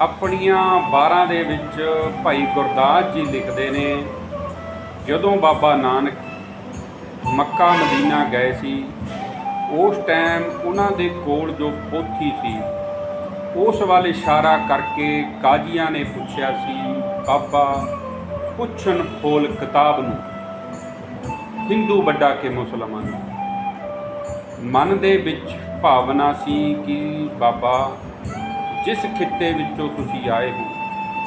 ਆਪਣੀਆਂ 12 ਦੇ ਵਿੱਚ ਭਾਈ ਗੁਰਦਾਸ ਜੀ ਲਿਖਦੇ ਨੇ, ਜਦੋਂ ਬਾਬਾ ਨਾਨਕ ਮੱਕਾ ਮਦੀਨਾ ਗਏ ਸੀ, ਉਸ ਟਾਈਮ ਉਹਨਾਂ ਦੇ ਕੋਲ ਜੋ ਪੋਥੀ ਸੀ, ਉਸ ਵੱਲ ਇਸ਼ਾਰਾ ਕਰਕੇ ਕਾਜ਼ੀਆਂ ਨੇ ਪੁੱਛਿਆ ਸੀ, ਬਾਬਾ, ਪੁੱਛਣ ਖੋਲ ਕਿਤਾਬ ਨੂੰ, ਹਿੰਦੂ ਵੱਡਾ ਕਿ ਮੁਸਲਮਾਨ? ਮਨ ਦੇ ਵਿੱਚ ਭਾਵਨਾ ਸੀ ਕਿ ਬਾਬਾ ਜਿਸ ਖਿੱਤੇ ਵਿੱਚੋਂ ਤੁਸੀਂ ਆਏ ਹੋ,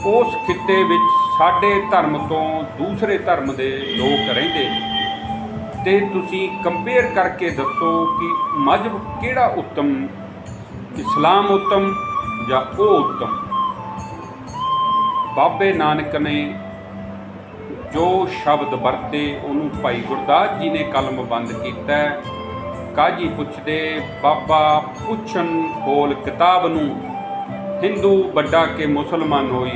ਉਸ ਖਿੱਤੇ ਵਿੱਚ ਸਾਡੇ ਧਰਮ ਤੋਂ ਦੂਸਰੇ ਧਰਮ ਦੇ ਲੋਕ ਰਹਿੰਦੇ ਨੇ ਤੇ ਤੁਸੀਂ ਕੰਪੇਅਰ ਕਰਕੇ ਦੱਸੋ ਕਿ ਮਜ਼ਹਬ ਕਿਹੜਾ ਉੱਤਮ, ਇਸਲਾਮ ਉੱਤਮ ਜਾਂ ਉਹ ਉੱਤਮ ਬਾਬੇ ਨਾਨਕ ਨੇ ਜੋ ਸ਼ਬਦ ਵਰਤੇ, ਉਹਨੂੰ ਭਾਈ ਗੁਰਦਾਸ ਜੀ ਨੇ ਕਲਮ ਬੰਦ ਕੀਤਾ ਹੈ। ਕਾਜੀ ਪੁੱਛਦੇ, ਬਾਬਾ, ਪੁੱਛਣ ਬੋਲ ਕਿਤਾਬ ਨੂੰ ਹਿੰਦੂ ਵੱਡਾ ਕੇ ਮੁਸਲਮਾਨ ਹੋਈ।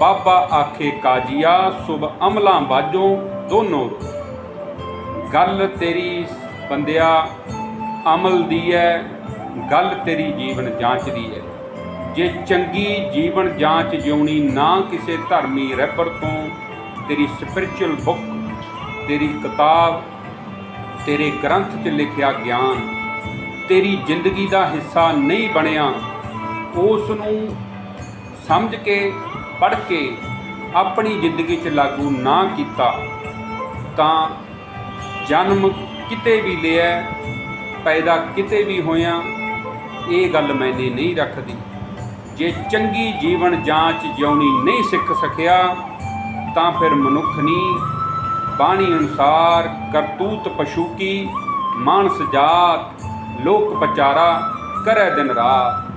ਬਾਬਾ ਆਖੇ, ਕਾਜੀਆ, ਸੁਭ ਅਮਲਾਂ ਬਾਝੋਂ ਦੋਨੋਂ। ਗੱਲ ਤੇਰੀ ਬੰਦਿਆ ਅਮਲ ਦੀ ਹੈ ਗੱਲ ਤੇਰੀ ਜੀਵਨ ਜਾਂਚ ਦੀ ਹੈ ਜੇ ਚੰਗੀ ਜੀਵਨ ਜਾਂਚ ਜਿਉਣੀ ਨਾ ਕਿਸੇ ਧਰਮੀ ਰਹਿਬਰ ਤੋਂ, ਤੇਰੀ ਸਪਿਰਚੁਅਲ ਬੁੱਕ ਤੇਰੀ ਕਿਤਾਬ, ਤੇਰੇ ਗ੍ਰੰਥ 'ਚ ਲਿਖਿਆ ਗਿਆਨ, ਤੇਰੀ ਜ਼ਿੰਦਗੀ ਦਾ ਹਿੱਸਾ ਨਹੀਂ ਬਣਿਆ ਉਸ ਨੂੰ ਸਮਝ ਕੇ, ਪੜ੍ਹ ਕੇ ਆਪਣੀ ਜ਼ਿੰਦਗੀ 'ਚ ਲਾਗੂ ਨਾ ਕੀਤਾ, ਤਾਂ ਜਨਮ ਕਿਤੇ ਵੀ ਲਿਆ, ਪੈਦਾ ਕਿਤੇ ਵੀ ਹੋਇਆ, ਇਹ ਗੱਲ ਮੈਨੇ ਨਹੀਂ ਰੱਖਦੀ। ਜੇ ਚੰਗੀ ਜੀਵਨ ਜਾਂਚ ਜਿਉਣੀ ਨਹੀਂ ਸਿੱਖ ਸਕਿਆ, ਤਾਂ ਫਿਰ ਮਨੁੱਖ ਨਹੀਂ ਬਾਣੀ ਅਨੁਸਾਰ ਕਰਤੂਤ ਪਸ਼ੂ ਕੀ, ਮਾਨਸ ਜਾਤ, ਲੋਕ ਪਚਾਰਾ, ਕਰੈ ਦਿਨ ਰਾਤ।